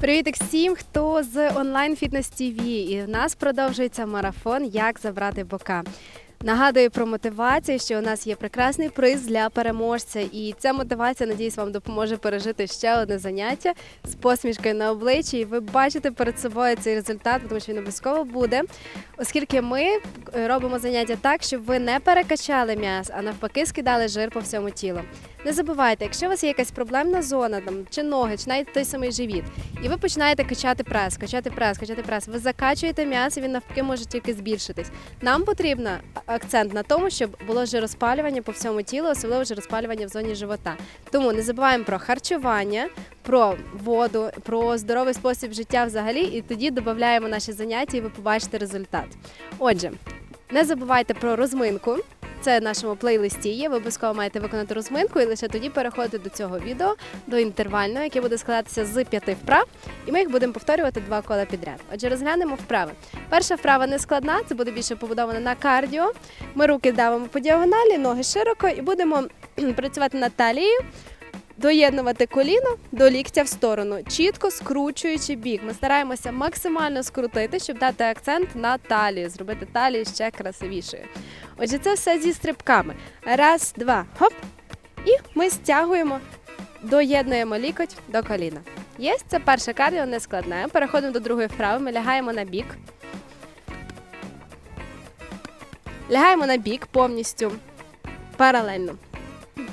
Привіт всім, хто з онлайн фітнес ТВ. І в нас продовжується марафон Як забрати бока. Нагадую про мотивацію, що у нас є прекрасний приз для переможця, і ця мотивація, надіюсь, вам допоможе пережити ще одне заняття з посмішкою на обличчі. І ви бачите перед собою цей результат, тому що він обов'язково буде, оскільки ми е, робимо заняття так, щоб ви не перекачали м'яс, а навпаки скидали жир по всьому тілу. Не забувайте, якщо у вас є якась проблемна зона, там чи ноги, чи навіть той самий живіт, і ви починаєте качати прес, качати прес, качати прес, ви закачуєте м'ясо, він навпаки може тільки збільшитись. Нам потрібно акцент на тому, щоб було жироспалювання по всьому тілу, особливо жироспалювання в зоні живота. Тому не забуваємо про харчування, про воду, про здоровий спосіб життя взагалі, і тоді додаємо наші заняття, і ви побачите результат. Отже, не забувайте про розминку. Це в нашому плейлисті є. Ви обов'язково маєте виконати розминку і лише тоді переходити до цього відео, до інтервального, яке буде складатися з п'яти вправ, і ми їх будемо повторювати два кола підряд. Отже, розглянемо вправи. Перша вправа не складна, це буде більше побудована на кардіо. Ми руки давимо по діагоналі, ноги широко і будемо працювати над талією. Доєднувати коліно до ліктя в сторону, чітко скручуючи бік. Ми стараємося максимально скрутити, щоб дати акцент на талію, зробити талію ще красивішою. Отже, це все зі стрибками. Раз, два, хоп. І ми стягуємо, доєднуємо лікоть до коліна. Є, це перше кардіо не складне. Переходимо до другої вправи. Ми лягаємо на бік. Лягаємо на бік повністю паралельно.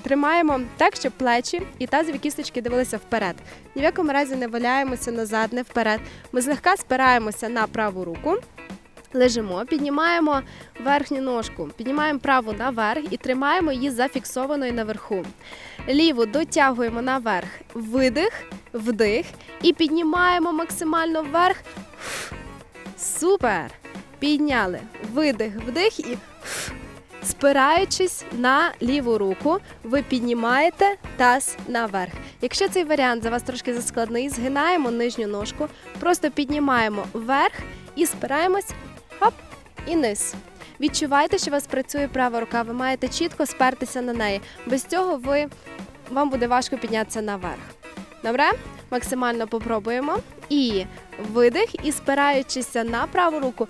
Тримаємо так, щоб плечі і тазові кісточки дивилися вперед. Ні в якому разі не валяємося назад, не вперед. Ми злегка спираємося на праву руку. Лежимо, піднімаємо верхню ножку, піднімаємо праву наверх і тримаємо її зафіксованою наверху. Ліву дотягуємо наверх, видих, вдих і піднімаємо максимально вверх. Супер! Підняли. Видих, вдих і спираючись на ліву руку, ви піднімаєте таз наверх. Якщо цей варіант за вас трошки заскладний, згинаємо нижню ножку, просто піднімаємо вверх і спираємось хоп, і низ. Відчувайте, що у вас працює права рука, ви маєте чітко спертися на неї. Без цього ви, вам буде важко піднятися наверх. Добре? Максимально попробуємо. І видих, і спираючися на праву руку,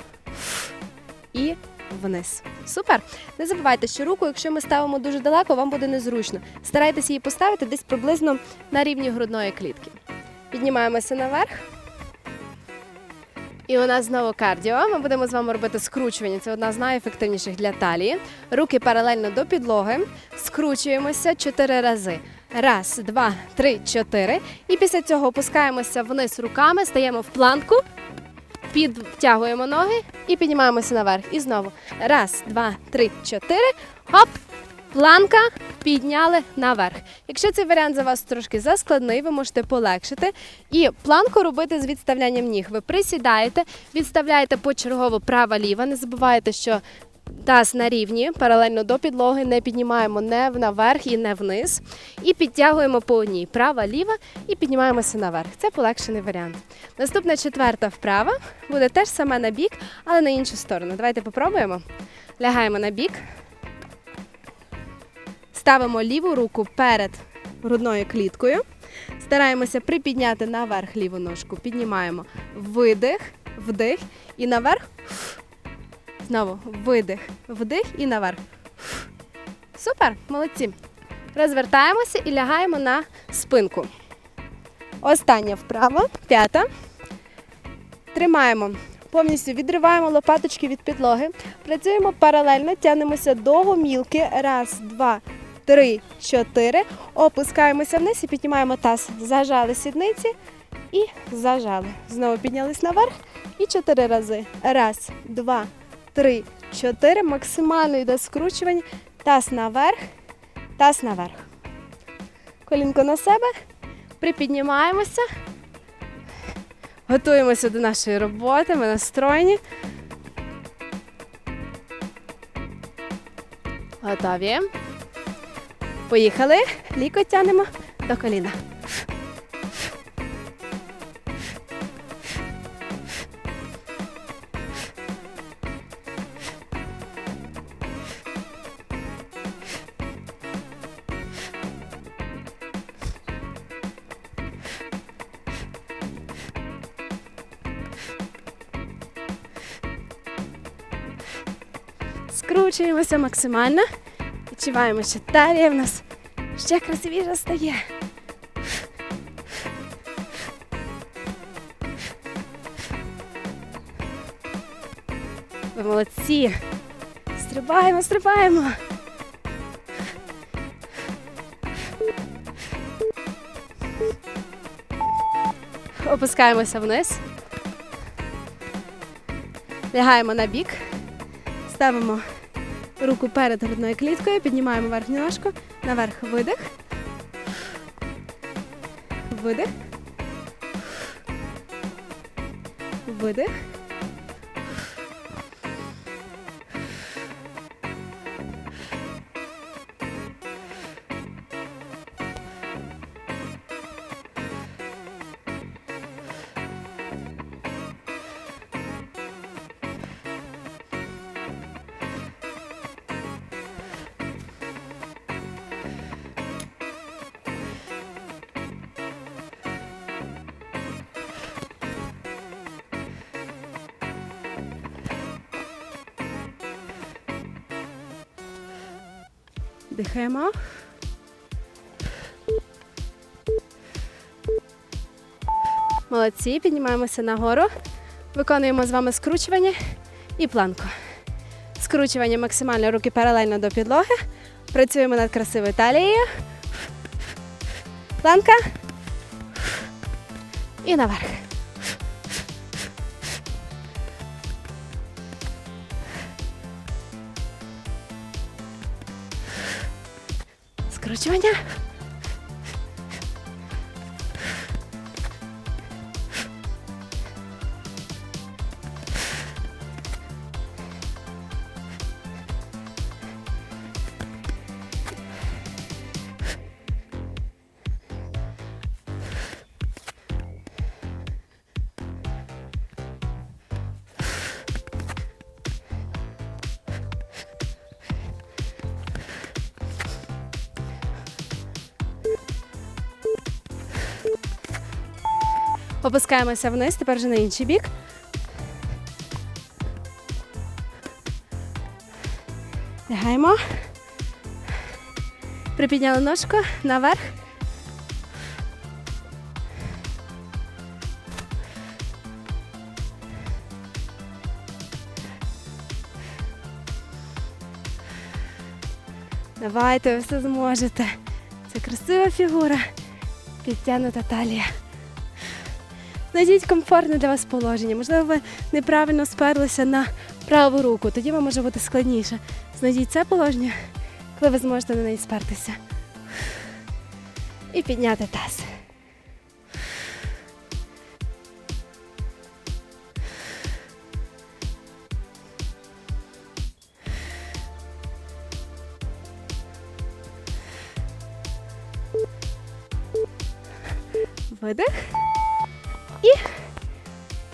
і вниз. Супер! Не забувайте, що руку, якщо ми ставимо дуже далеко, вам буде незручно. Старайтеся її поставити десь приблизно на рівні грудної клітки. Піднімаємося наверх. І у нас знову кардіо. Ми будемо з вами робити скручування. Це одна з найефективніших для талії. Руки паралельно до підлоги. Скручуємося чотири рази. Раз, два, три, чотири. І після цього опускаємося вниз руками, стаємо в планку, підтягуємо ноги і піднімаємося наверх. І знову. Раз, два, три, чотири. Хоп! Планка підняли наверх. Якщо цей варіант за вас трошки заскладний, ви можете полегшити. І планку робити з відставлянням ніг. Ви присідаєте, відставляєте почергово права-ліва. Не забувайте, що таз на рівні, паралельно до підлоги, не піднімаємо не наверх і не вниз. І підтягуємо по одній. Права, ліва і піднімаємося наверх. Це полегшений варіант. Наступна четверта вправа буде теж саме на бік, але на іншу сторону. Давайте попробуємо. Лягаємо на бік. Ставимо ліву руку перед грудною кліткою. Стараємося припідняти наверх ліву ножку. Піднімаємо видих, вдих і наверх. Знову видих, вдих і наверх. Супер, молодці. Розвертаємося і лягаємо на спинку. Остання вправа, п'ята. Тримаємо. Повністю відриваємо лопаточки від підлоги. Працюємо паралельно, тягнемося до гомілки. Раз, два, три, чотири. Опускаємося вниз і піднімаємо таз. Зажали сідниці і зажали. Знову піднялись наверх. І чотири рази. Раз, два, три, чотири. Максимально йде скручування. Таз наверх, таз наверх. Колінко на себе. Припіднімаємося. Готуємося до нашої роботи. Ми настроєні. Готові. Поїхали. Лікоть тянемо до коліна. Скручуємося максимально. Відчуваємо, що талія в нас ще красивіше стає. Ви молодці. Стрибаємо, стрибаємо. Опускаємося вниз. Лягаємо на бік. Ставимо руку перед грудною кліткою, піднімаємо верхню ножку, наверх видих. Видих. Видих. Дихаємо. Молодці, піднімаємося нагору. Виконуємо з вами скручування і планку. Скручування максимально руки паралельно до підлоги. Працюємо над красивою талією. Планка. І наверх. Скручування. Опускаємося вниз, тепер вже на інший бік. Лягаємо. Припідняли ножку наверх. Давайте, ви все зможете. Це красива фігура, підтягнута талія. Знайдіть комфортне для вас положення. Можливо, ви неправильно сперлися на праву руку, тоді вам може бути складніше. Знайдіть це положення, коли ви зможете на неї спертися. І підняти таз. Видих.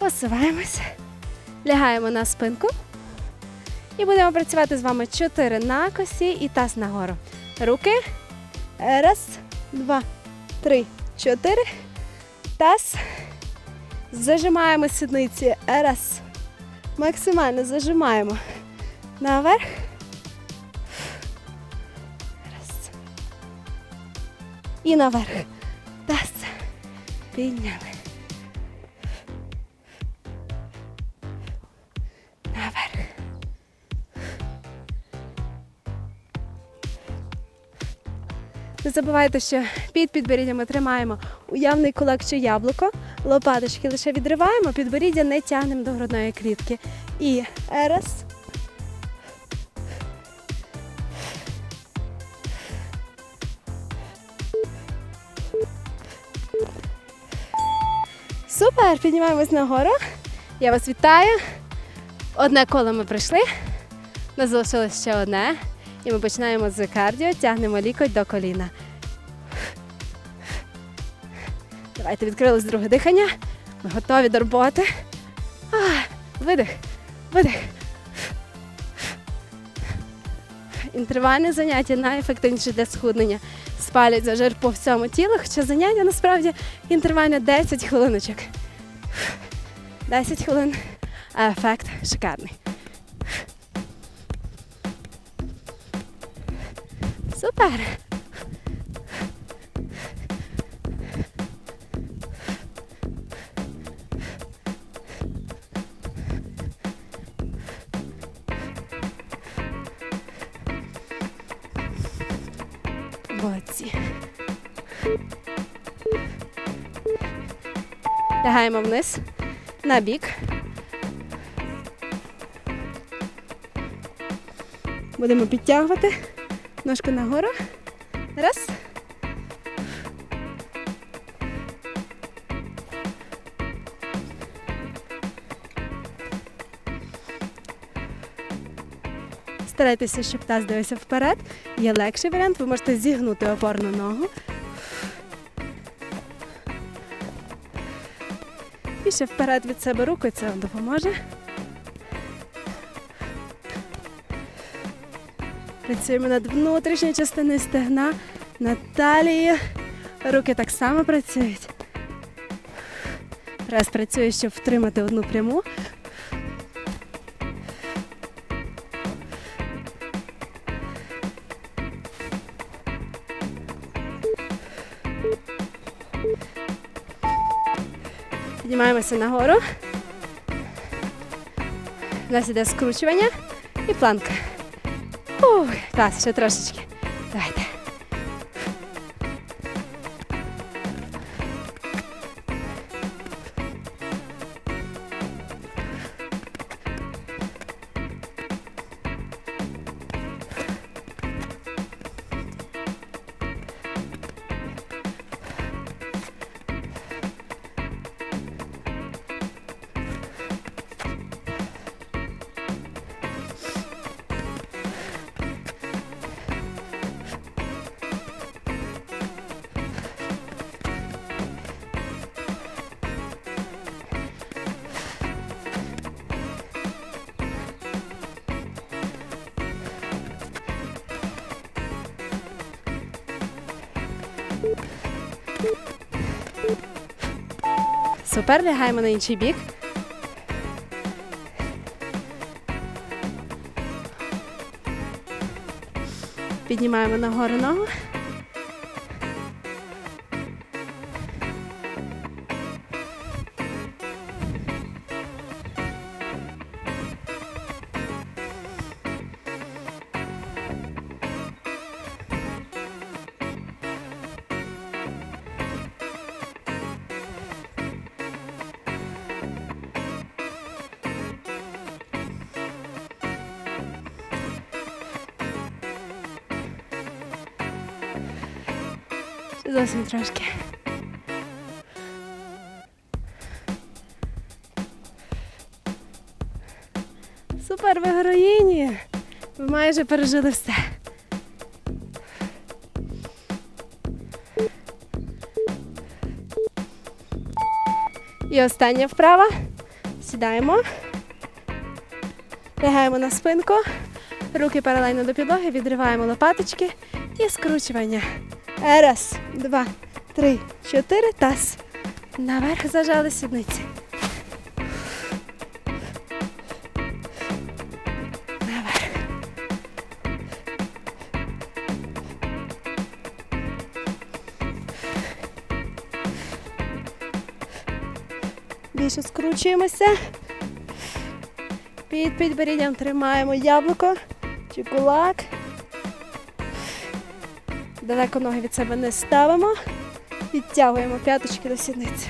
Посуваємося. Лягаємо на спинку. І будемо працювати з вами 4 на косі і таз нагору. Руки. Раз, два, три, чотири. Таз. Зажимаємо сідниці. Раз. Максимально зажимаємо. Наверх. Раз. І наверх. Таз. Підняли. Забувайте, що під підборіддям ми тримаємо уявний кулак чи яблуко, лопаточки лише відриваємо, підборіддя не тягнемо до грудної клітки. І раз. Супер! Піднімаємось нагору. Я вас вітаю. Одне коло ми пройшли. Нас залишилось ще одне. І ми починаємо з кардіо, тягнемо лікоть до коліна. Давайте відкрилось друге дихання. Ми готові до роботи. А, Видих, видих. Інтервальне заняття найефективніше для схуднення. Спалять жир по всьому тілу, хоча заняття насправді інтервальне 10 хвилиночок. 10 хвилин. Ефект шикарний. Супер! Молодці. Лягаємо вниз, на бік. Будемо підтягувати ножку нагору. Раз. Старайтеся, щоб таз дивився вперед. Є легший варіант, ви можете зігнути опорну ногу. І ще вперед від себе руку, це вам допоможе. Працюємо над внутрішньою частиною стегна, над талією. Руки так само працюють. Прес працює, щоб втримати одну пряму. Піднімаємося нагору. У нас іде скручування і планка. Ух, клас, ще трошечки. Давайте. Супер, лягаємо на інший бік. Піднімаємо нагору ногу. Зовсім трошки. Супер, ви героїні! Ви майже пережили все. І остання вправа. Сідаємо. Лягаємо на спинку. Руки паралельно до підлоги, відриваємо лопаточки і скручування. Раз, два, три, чотири. Таз. Наверх зажали сідниці. Більше скручуємося. Під підборіддям тримаємо яблуко чи кулак. Далеко ноги від себе не ставимо. Підтягуємо п'яточки до сідниці.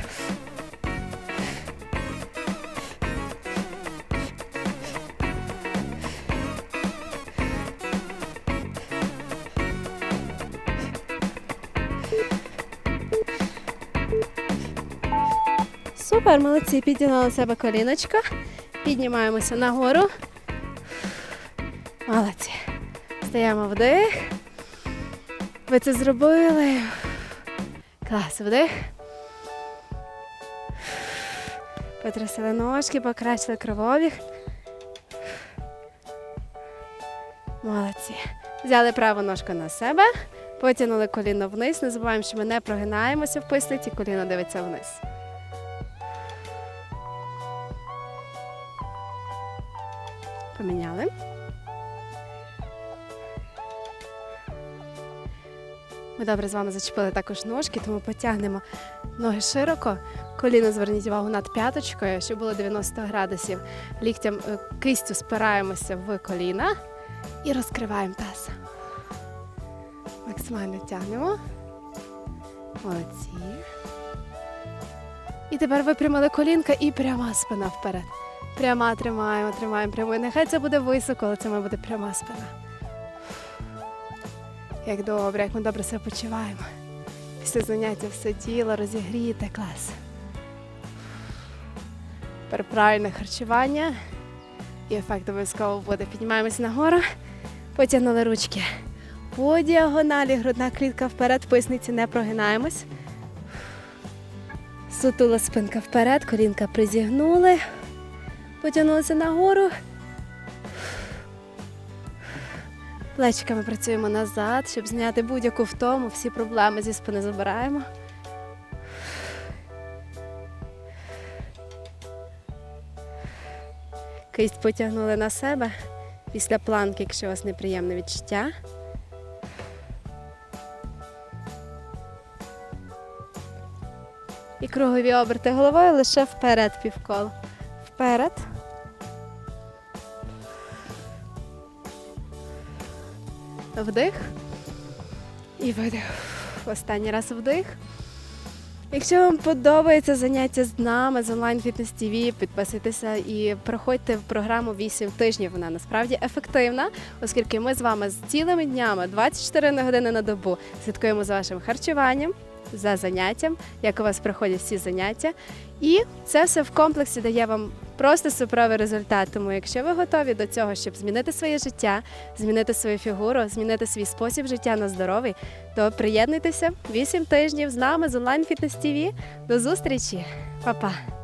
Супер, молодці, підтягнули себе коліночко. Піднімаємося нагору. Молодці. Стаємо вдих. Ви це зробили. Клас, вдих. Потрясили ножки, покращили кровообіг. Молодці. Взяли праву ножку на себе, потягнули коліно вниз. Не забуваємо, що ми не прогинаємося в поясниці, коліно дивиться вниз. Поміняли. Ми добре з вами зачепили також ножки, тому потягнемо ноги широко. Коліно зверніть увагу над п'яточкою, щоб було 90 градусів. Ліктям е, кистю спираємося в коліна і розкриваємо таз. Максимально тягнемо. Молодці. І тепер випрямили колінка і пряма спина вперед. Пряма тримаємо, тримаємо прямою. Нехай це буде високо, але це має бути пряма спина. Як добре, як ми добре себе почуваємо. Після заняття все тіло розігрієте, клас. Тепер правильне харчування. І ефект обов'язково буде. Піднімаємося нагору, потягнули ручки. По діагоналі грудна клітка вперед, поясниці не прогинаємось. Сутула спинка вперед, колінка призігнули, потягнулися нагору. Плечиками працюємо назад, щоб зняти будь-яку втому, всі проблеми зі спини забираємо. Кисть потягнули на себе після планки, якщо у вас неприємне відчуття. І кругові оберти головою лише вперед півкола. Вперед. Вдих. І видих. Останній раз вдих. Якщо вам подобається заняття з нами з онлайн фітнес ТВ, підписуйтеся і проходьте в програму 8 тижнів. Вона насправді ефективна, оскільки ми з вами з цілими днями 24 на години на добу слідкуємо за вашим харчуванням, за заняттям, як у вас проходять всі заняття. І це все в комплексі дає вам просто суперовий результат. Тому, якщо ви готові до цього, щоб змінити своє життя, змінити свою фігуру, змінити свій спосіб життя на здоровий, то приєднуйтеся 8 тижнів з нами з онлайн фітнес ТВ. До зустрічі, Па-па!